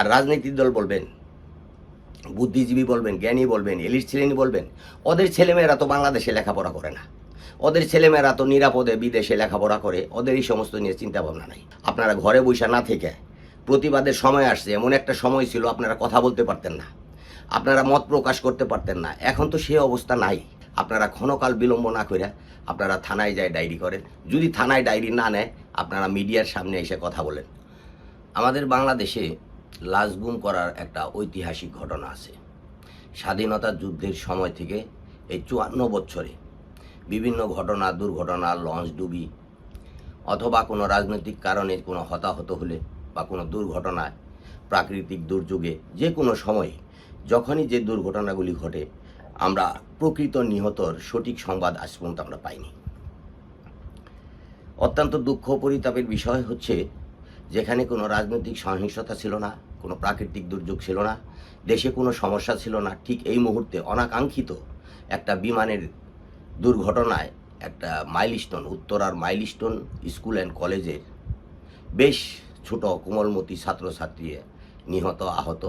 আর রাজনৈতিক দল বলবেন, বুদ্ধিজীবী বলবেন, জ্ঞানী বলবেন, এলিট শ্রেণি বলবেন, ওদের ছেলেমেয়েরা তো বাংলাদেশে লেখাপড়া করে না। ওদের ছেলেমেয়েরা তো নিরাপদে বিদেশে লেখাপড়া করে ওদের এই সমস্ত নিয়ে চিন্তা ভাবনা নাই। আপনারা ঘরে বসে না থেকে প্রতিবাদের সময় আসছে, এমন একটা সময় ছিল আপনারা কথা বলতে পারতেন না। আপনারা মত প্রকাশ করতে পারতেন না। এখন তো সে অবস্থা নাই। আপনারা ক্ষণকাল বিলম্ব না করে আপনারা থানায় যায় ডায়েরি করেন। যদি থানায় ডায়েরি না নেয়, আপনারা মিডিয়ার সামনে এসে কথা বলেন। আমাদের বাংলাদেশে লাশ গুম করার একটা ঐতিহাসিক ঘটনা আছে। স্বাধীনতা যুদ্ধের সময় থেকে এই চুয়ান্ন বছরে বিভিন্ন ঘটনা, দুর্ঘটনা, লঞ্চ ডুবি অথবা কোনো রাজনৈতিক কারণে কোনো হতাহত হলে বা কোনো দুর্ঘটনায় প্রাকৃতিক দুর্যোগে যে কোনো সময়ে যখনই যে দুর্ঘটনাগুলি ঘটে, আমরা প্রকৃত নিহতর সঠিক সংবাদ আজ পর্যন্ত আমরা পাইনি। অত্যন্ত দুঃখ পরিতাপের বিষয় হচ্ছে যেখানে কোনো রাজনৈতিক সহিংসতা ছিল না, কোনো প্রাকৃতিক দুর্যোগ ছিল না, দেশে কোনো সমস্যা ছিল না, ঠিক এই মুহূর্তে অনাকাঙ্ক্ষিত একটা বিমানের দুর্ঘটনায় একটা মাইলস্টোন, উত্তরার মাইলস্টোন স্কুল অ্যান্ড কলেজের বেশ ছোট কোমলমতি ছাত্রছাত্রী নিহত, আহত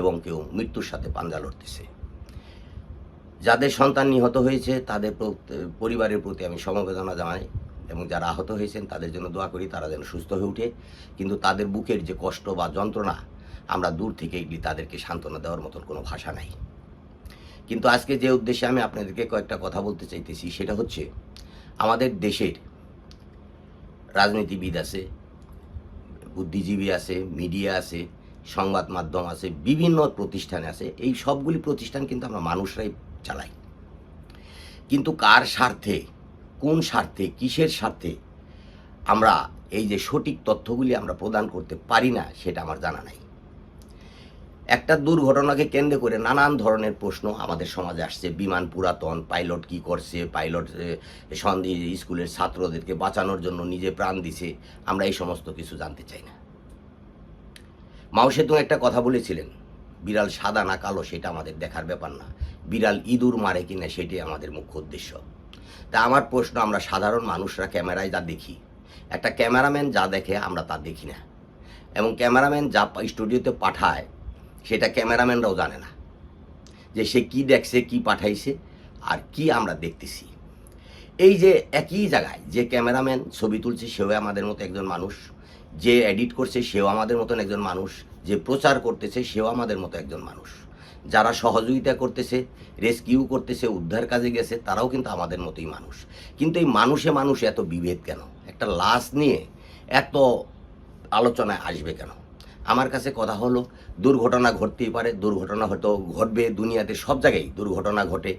এবং কেউ মৃত্যুর সাথে পাঞ্জা লড়তেছে। যাদের সন্তান নিহত হয়েছে, তাদের পরিবারের প্রতি আমি সমবেদনা জানাই। এবং যারা আহত হয়েছেন, তাদের জন্য দোয়া করি তারা যেন সুস্থ হয়ে ওঠে কিন্তু তাদের বুকের যে কষ্ট বা যন্ত্রণা, আমরা দূর থেকে এগুলি তাদেরকে সান্ত্বনা দেওয়ার মতন কোনো ভাষা নাই। কিন্তু আজকে যে উদ্দেশ্যে আমি আপনাদেরকে কয়েকটা কথা বলতে চাইতেছি, সেটা হচ্ছে, আমাদের দেশের রাজনীতিবিদ আছে, বুদ্ধিজীবী আছে, মিডিয়া আছে, সংবাদ মাধ্যম আছে, বিভিন্ন প্রতিষ্ঠান আছে, এই সবগুলি প্রতিষ্ঠান কিন্তু আমরা মানুষরাই চালাই। কিন্তু কার স্বার্থে কোন স্বার্থে, কিসের স্বার্থে আমরা এই যে সঠিক তথ্যগুলি আমরা প্রদান করতে পারি না, সেটা আমার জানা নাই। একটা দুর্ঘটনাকে কেন্দ্র করে নানান ধরনের প্রশ্ন আমাদের সমাজে আসছে। বিমান পুরাতন, পাইলট কি করছে, পাইলট সন্ধি স্কুলের ছাত্রদেরকে বাঁচানোর জন্য নিজে প্রাণ দিছে, আমরা এই সমস্ত কিছু জানতে চাই না। মাও সেতু একটা কথা বলেছিলেন, বিড়াল সাদা না কালো সেটা আমাদের দেখার ব্যাপার না। বিড়াল ইঁদুর মারে কিনা সেটাই আমাদের মুখ্য উদ্দেশ্য। তা আমার প্রশ্ন, আমরা সাধারণ মানুষরা ক্যামেরায় যা দেখি, একটা ক্যামেরাম্যান যা দেখে আমরা তা দেখি না। এবং ক্যামেরাম্যান যা স্টুডিওতে পাঠায়, সেটা ক্যামেরাম্যানরাও জানে না। যে সে কি দেখছে, কি পাঠাইছে, আর কি আমরা দেখতেছি। এই যে একই জায়গায় যে ক্যামেরাম্যান ছবি তুলছে, সেও আমাদের মতো একজন মানুষ। যে এডিট করছে, সেও আমাদের মতন একজন মানুষ। যে প্রচার করতেছে, সেও আমাদের মতো একজন মানুষ। যারা সহযোগিতা করতেছে রেস্কিউ করতেছে, উদ্ধার কাজে গেছে, তারাও কিন্তু আমাদের মতোই মানুষ। কিন্তু এই মানুষে মানুষ এত বিভেদ কেন? একটা লাশ নিয়ে এত আলোচনায় আসবে কেন? আমার কাছে কথা হলো, দুর্ঘটনা ঘটতেই পারে, দুর্ঘটনা হয়তো ঘটবে দুনিয়াতে, সব জায়গায় দুর্ঘটনা ঘটে।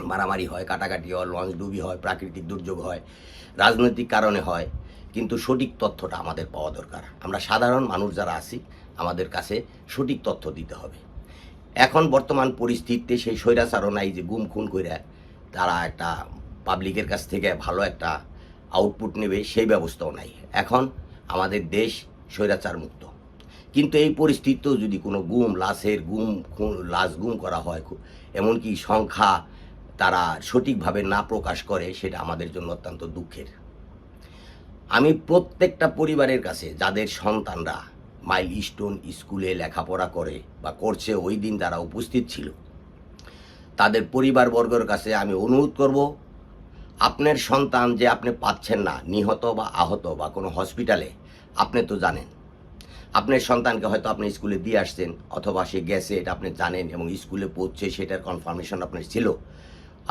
মারামারি হয়, কাটাকাটি হয় লঞ্চ ডুবি হয়, প্রাকৃতিক দুর্যোগ হয়, রাজনৈতিক কারণে হয়। কিন্তু সঠিক তথ্যটা আমাদের পাওয়া দরকার। আমরা সাধারণ মানুষ যারা আছি, আমাদের কাছে সঠিক তথ্য দিতে হবে। এখন বর্তমান পরিস্থিতিতে সেই স্বৈরাচারও নাই যে গুম খুন করে তারা একটা পাবলিকের কাছ থেকে ভালো একটা আউটপুট নেবে, সেই ব্যবস্থাও নাই। এখন আমাদের দেশ স্বৈরাচার মুক্ত কিন্তু এই পরিস্থিতিতেও যদি কোনো গুম, লাশের গুম, খুন, লাশ গুম করা হয় এমনকি সংখ্যা তারা সঠিকভাবে না প্রকাশ করে, সেটা আমাদের জন্য অত্যন্ত দুঃখের। আমি প্রত্যেকটা পরিবারের কাছে, যাদের সন্তানরা মাইল স্টোন স্কুলে লেখাপড়া করে বা করছে, ওই দিন যারা উপস্থিত ছিল। তাদের পরিবারবর্গের কাছে আমি অনুরোধ করব, আপনার সন্তান যে আপনি পাচ্ছেন না, নিহত বা আহত বা কোনো হসপিটালে, আপনি তো জানেন। আপনার সন্তানকে হয়তো আপনি স্কুলে দিয়ে আসছেন, অথবা সে গেছে, এটা আপনি জানেন এবং স্কুলে পৌঁছে সেটার কনফার্মেশন আপনার ছিল।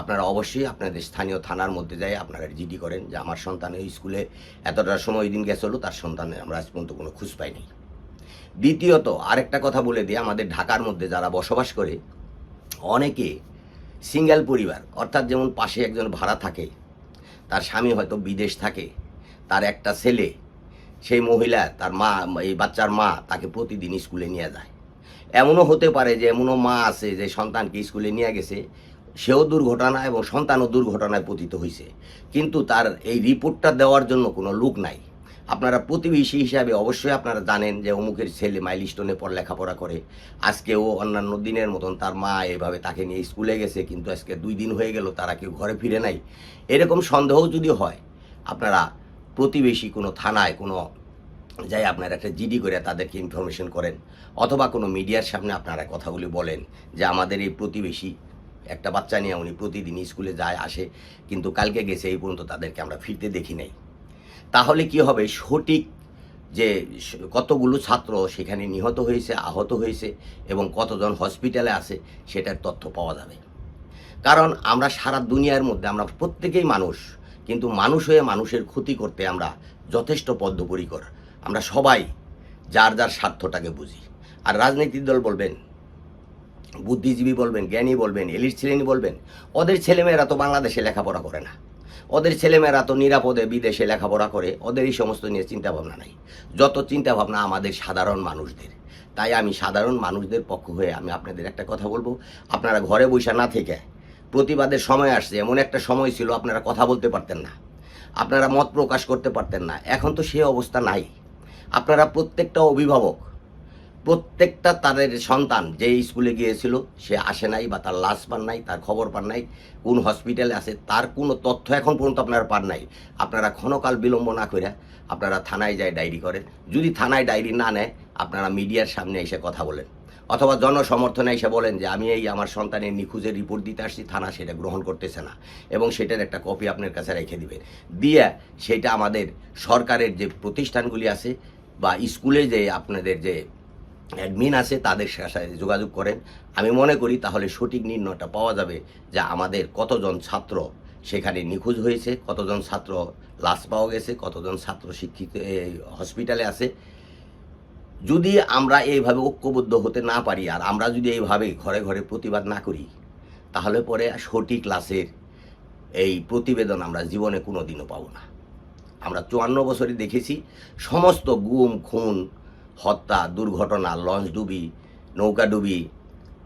আপনারা অবশ্যই আপনাদের স্থানীয় থানার মধ্যে যাই, আপনারা জিডি করেন যে আমার সন্তান এই স্কুলে এতটা সময় ওই দিন গেছিল, তার সন্তানের আমরা আজ পর্যন্ত কোনো খোঁজ পাইনি। দ্বিতীয়ত, আরেকটা কথা বলে দিই, আমাদের ঢাকার মধ্যে যারা বসবাস করে, অনেকে সিঙ্গেল পরিবার, অর্থাৎ যেমন পাশে একজন ভাড়া থাকে, তার স্বামী হয়তো বিদেশ থাকে, তার একটা ছেলে, সেই মহিলা, তার মা, এই বাচ্চার মা তাকে প্রতিদিন স্কুলে নিয়ে যায়। এমনও হতে পারে যে, এমনও মা আছে যে, সন্তানকে স্কুলে নিয়ে গেছে, সেও দুর্ঘটনা এবং সন্তানও দুর্ঘটনায় পতিত হয়েছে কিন্তু তার এই রিপোর্টটা দেওয়ার জন্য কোনো লোক নাই। আপনারা প্রতিবেশী হিসাবে অবশ্যই আপনারা জানেন যে অমুকের ছেলে মাইলস্টোনে পর লেখাপড়া করে। আজকে ও অন্যান্য দিনের মতন তার মা এভাবে তাকে নিয়ে স্কুলে গেছে, কিন্তু আজকে দুই দিন হয়ে গেল তারা কেউ ঘরে ফিরে নাই। এরকম সন্দেহ যদি হয়, আপনারা প্রতিবেশী কোনো থানায় কোনো যাই আপনারা একটা জিডি করে তাদেরকে ইনফরমেশন করেন, অথবা কোনো মিডিয়ার সামনে আপনারা কথাগুলি বলেন যে আমাদের এই প্রতিবেশী, একটা বাচ্চা নিয়ে উনি প্রতিদিন স্কুলে যায়, আসে, কিন্তু কালকে গেছে এই পর্যন্ত তাদেরকে আমরা ফিরতে দেখি নাই। তাহলে কি হবে? সঠিক যে কতগুলো ছাত্র সেখানে নিহত হয়েছে, আহত হয়েছে এবং কতজন হসপিটালে আছে সেটার তথ্য পাওয়া যাবে। কারণ আমরা সারা দুনিয়ার মধ্যে আমরা প্রত্যেকেই মানুষ, কিন্তু মানুষ হয়ে মানুষের ক্ষতি করতে আমরা যথেষ্ট বদ্ধপরিকর আমরা সবাই যার যার স্বার্থটাকে বুঝি। আর রাজনৈতিক দল বলবেন, বুদ্ধিজীবী বলবেন, জ্ঞানী বলবেন, এলিট শ্রেণি বলবেন, ওদের ছেলেমেয়েরা তো বাংলাদেশে লেখাপড়া করে না। ওদের ছেলেমেয়েরা তো নিরাপদে বিদেশে লেখাপড়া করে ওদের এই সমস্ত নিয়ে চিন্তা ভাবনা নাই। যত চিন্তা ভাবনা আমাদের সাধারণ মানুষদের। তাই আমি সাধারণ মানুষদের পক্ষ হয়ে আমি আপনাদের একটা কথা বলব। আপনারা ঘরে বসে না থেকে প্রতিবাদের সময় আসছে। এমন একটা সময় ছিল, আপনারা কথা বলতে পারতেন না। আপনারা মত প্রকাশ করতে পারতেন না। এখন তো সে অবস্থা নাই। আপনারা প্রত্যেকটা অভিভাবক প্রত্যেকটা তাদের সন্তান যে স্কুলে গিয়েছিল, সে আসে নাই বা তার লাশ পান নাই, তার খবর পান নাই, কোন হসপিটালে আছে, তার কোনো তথ্য এখন পর্যন্ত আপনারা পান নাই। আপনারা ক্ষণকাল বিলম্ব না করে আপনারা থানায় যায় ডায়েরি করেন। যদি থানায় ডায়েরি না নেয়, আপনারা মিডিয়ার সামনে এসে কথা বলেন। অথবা জনসমর্থনে এসে বলেন যে, আমি এই আমার সন্তানের নিখোঁজের রিপোর্ট দিতে আসছি, থানা সেটা গ্রহণ করতেছে না। এবং সেটার একটা কপি আপনার কাছে রেখে দিবেন। দিয়ে সেটা আমাদের সরকারের যে প্রতিষ্ঠানগুলি আছে বা স্কুলে যে আপনাদের যে অ্যাডমিন আছে, তাদের সাথে যোগাযোগ করেন। আমি মনে করি তাহলে সঠিক নির্ণয়টা পাওয়া যাবে যে আমাদের কতজন ছাত্র সেখানে নিখোঁজ হয়েছে, কতজন ছাত্র লাশ পাওয়া গেছে, কতজন ছাত্র শিক্ষিত হসপিটালে আছে। যদি আমরা এইভাবে ঐক্যবদ্ধ হতে না পারি আর আমরা যদি এইভাবে ঘরে ঘরে প্রতিবাদ না করি, তাহলে পরে সঠিক ক্লাসের এই প্রতিবেদন আমরা জীবনে কোনো দিনও পাবো না। আমরা চুয়ান্ন বছরে দেখেছি, সমস্ত গুম, খুন হত্যা, দুর্ঘটনা, লঞ্চ ডুবি, নৌকা ডুবি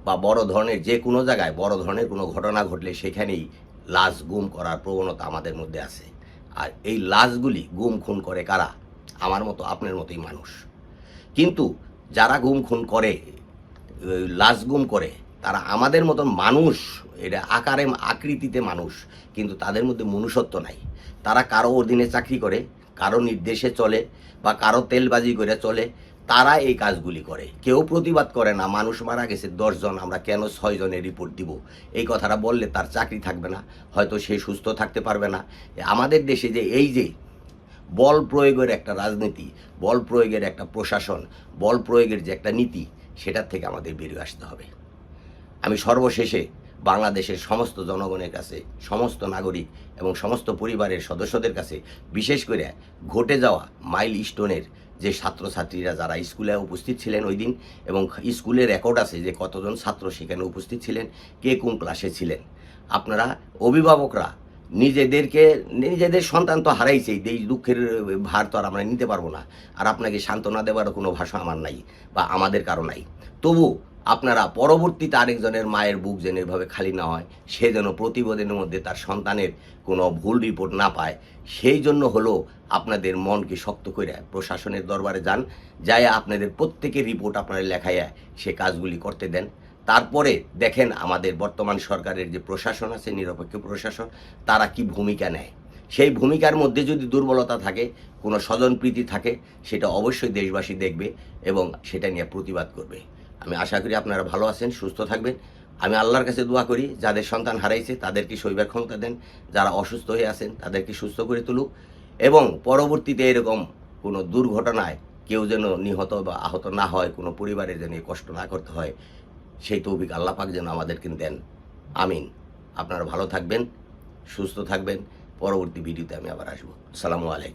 বা বড় ধরনের যে কোনো জায়গায় বড় ধরনের কোনো ঘটনা ঘটলে সেখানেই লাশ গুম করার প্রবণতা আমাদের মধ্যে আছে। আর এই লাশগুলি গুম খুন করে কারা? আমার মতো, আপনার মতোই মানুষ। কিন্তু যারা গুম খুন করে লাশ গুম করে, তারা আমাদের মতন মানুষ, এটা আকারে, আকৃতিতে মানুষ, কিন্তু তাদের মধ্যে মনুষ্যত্ব নাই। তারা কারও অধীনে চাকরি করে, কারও নির্দেশে চলে বা কারও তেলবাজি করে চলে তারা এই কাজগুলি করে। কেউ প্রতিবাদ করে না। মানুষ মারা গেছে, দশজন, আমরা কেন ছয়জনের রিপোর্ট দিব? এই কথাটা বললে তার চাকরি থাকবে না, হয়তো সে সুস্থ থাকতে পারবে না। আমাদের দেশে যে এই যে বল প্রয়োগের একটা রাজনীতি, বল প্রয়োগের একটা প্রশাসন, বল প্রয়োগের যে একটা নীতি, সেটার থেকে আমাদের বেরিয়ে আসতে হবে। আমি সর্বশেষে বাংলাদেশের সমস্ত জনগণের কাছে, সমস্ত নাগরিক এবং সমস্ত পরিবারের সদস্যদের কাছে, বিশেষ করে ঘটে যাওয়া মাইল স্টোনের যে ছাত্রছাত্রীরা যারা স্কুলে উপস্থিত ছিলেন ওই দিন এবং স্কুলে রেকর্ড আছে যে কতজন ছাত্র সেখানে উপস্থিত ছিলেন, কে কোন ক্লাসে ছিলেন। আপনারা অভিভাবকরা নিজেদেরকে, নিজেদের সন্তান তো হারাইছেই এই দুঃখের ভার তো আর আমরা নিতে পারব না। আর আপনাকে সান্ত্বনা দেওয়ার কোনো ভাষা আমার নাই বা আমাদের কারও নাই। তবু আপনারা পরবর্তীতে আরেকজনের মায়ের বুক যেন এভাবে খালি না হয়, সে যেন প্রতিবেদনের মধ্যে তার সন্তানের কোনো ভুল রিপোর্ট না পায়, সেই জন্য হলো আপনাদের মনকে শক্ত করে প্রশাসনের দরবারে যান, যাই আপনাদের প্রত্যেকের রিপোর্ট আপনারা লেখাইয়া সে কাজগুলি করতে দেন। তারপরে দেখেন আমাদের বর্তমান সরকারের যে প্রশাসন আছে, নিরপেক্ষ প্রশাসন, তারা কি ভূমিকা নেয়। সেই ভূমিকার মধ্যে যদি দুর্বলতা থাকে, কোনো স্বজনপ্রীতি থাকে, সেটা অবশ্যই দেশবাসী দেখবে এবং সেটা নিয়ে প্রতিবাদ করবে। আমি আশা করি আপনারা ভালো আছেন, সুস্থ থাকবেন। আমি আল্লাহর কাছে দোয়া করি, যাদের সন্তান হারাইছে, তাদেরকে সইবার ক্ষমতা দেন। যারা অসুস্থ হয়ে আছেন, তাদেরকে সুস্থ করে তুলুক। এবং পরবর্তীতে এরকম কোনো দুর্ঘটনায় কেউ যেন নিহত বা আহত না হয়, কোনো পরিবারের যেন কষ্ট না করতে হয়, সেই তৌফিক আল্লাহ পাক যেন আমাদেরকে দেন। আমিন। আপনারা ভালো থাকবেন, সুস্থ থাকবেন। পরবর্তী ভিডিওতে আমি আবার আসব। আসসালামু আলাইকুম।